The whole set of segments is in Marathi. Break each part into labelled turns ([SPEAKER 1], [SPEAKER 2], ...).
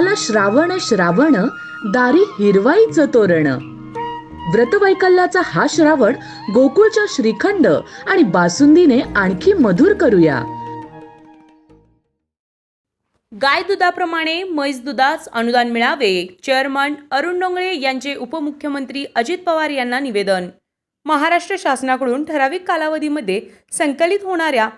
[SPEAKER 1] आला श्रावण श्रावण दारी हिरवाईचं तोरण. व्रतवैकल्याचा हा श्रावण गोकुळच्या श्रीखंड आणि बासुंदीने आणखी मधुर करूया.
[SPEAKER 2] गाय दुधाप्रमाणे म्हैस दुधास अनुदान मिळावे चेअरमन अरुण डोंगळे यांचे उपमुख्यमंत्री अजित पवार यांना निवेदन. महाराष्ट्र शासनाकडून ठराविक कालावधीमध्ये संकलित होणाऱ्या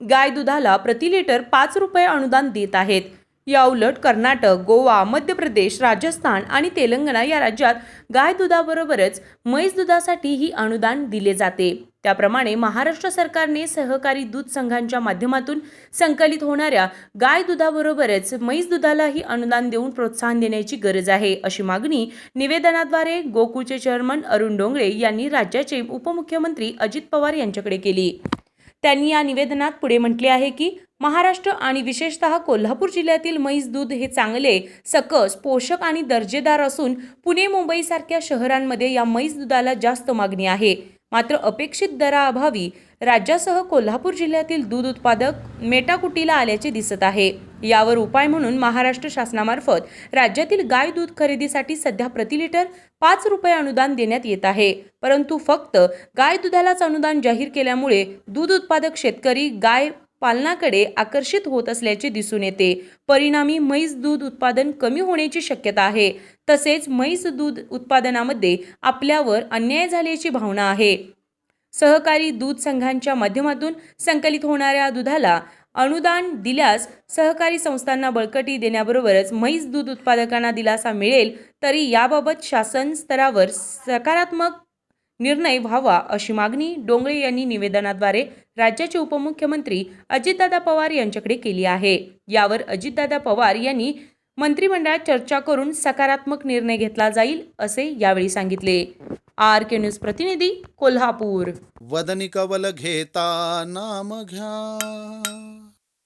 [SPEAKER 2] गाय दुधाला प्रति लिटर पाच रुपये अनुदान देत आहेत. याउलट कर्नाटक गोवा मध्य प्रदेश राजस्थान आणि तेलंगणा या राज्यात गाय दुधाबरोबरच म्हैस दुधासाठीही अनुदान दिले जाते. त्याप्रमाणे महाराष्ट्र सरकारने सहकारी दूध संघांच्या माध्यमातून संकलित होणाऱ्या गाय दुधाबरोबरच म्हैस दुधालाही अनुदान देऊन प्रोत्साहन देण्याची गरज आहे अशी मागणी निवेदनाद्वारे गोकुळचे चेअरमन अरुण डोंगळे यांनी राज्याचे उपमुख्यमंत्री अजित पवार यांच्याकडे केली. त्यांनी या निवेदनात पुढे म्हटले आहे की महाराष्ट्र आणि विशेषतः कोल्हापूर जिल्ह्यातील म्हैस दूध हे चांगले सकस पोषक आणि दर्जेदार असून पुणे मुंबईसारख्या शहरांमध्ये या म्हैस दुधाला जास्त मागणी आहे. मात्र अपेक्षित दराअभावी राज्यासह कोल्हापूर जिल्ह्यातील दूध उत्पादक मेटाकुटीला आल्याचे दिसत आहे. यावर उपाय म्हणून महाराष्ट्र शासनामार्फत राज्यातील गाय दूध खरेदीसाठी सध्या प्रति लिटर पाच रुपये अनुदान देण्यात येत आहे. परंतु फक्त गाय दुधालाच अनुदान जाहीर केल्यामुळे दूध उत्पादक शेतकरी गाय पालनाकडे आकर्षित होत असल्याचे दिसून येते. परिणामी म्हैस दूध उत्पादन कमी होण्याची शक्यता आहे. तसेच म्हैस दूध उत्पादनामध्ये आपल्यावर अन्याय झाल्याची भावना आहे. सहकारी दूध संघांच्या माध्यमातून संकलित होणाऱ्या दुधाला अनुदान दिल्यास सहकारी संस्थांना बळकटी देण्याबरोबरच म्हैस दूध उत्पादकांना दिलासा मिळेल तरी याबाबत शासन स्तरावर सकारात्मक निर्णय व्हावा अशी मागणी डोंगळे यांनी निवेदनाद्वारे राज्याचे उपमुख्यमंत्री अजितदादा पवार यांच्याकडे केली आहे. यावर अजितदादा पवार यांनी मंत्रिमंडळात चर्चा करून सकारात्मक निर्णय घेतला जाईल असे यावेळी सांगितले. आर के न्यूज प्रतिनिधी कोल्हापूर.
[SPEAKER 3] वदनी कवल घेता नाम घ्या.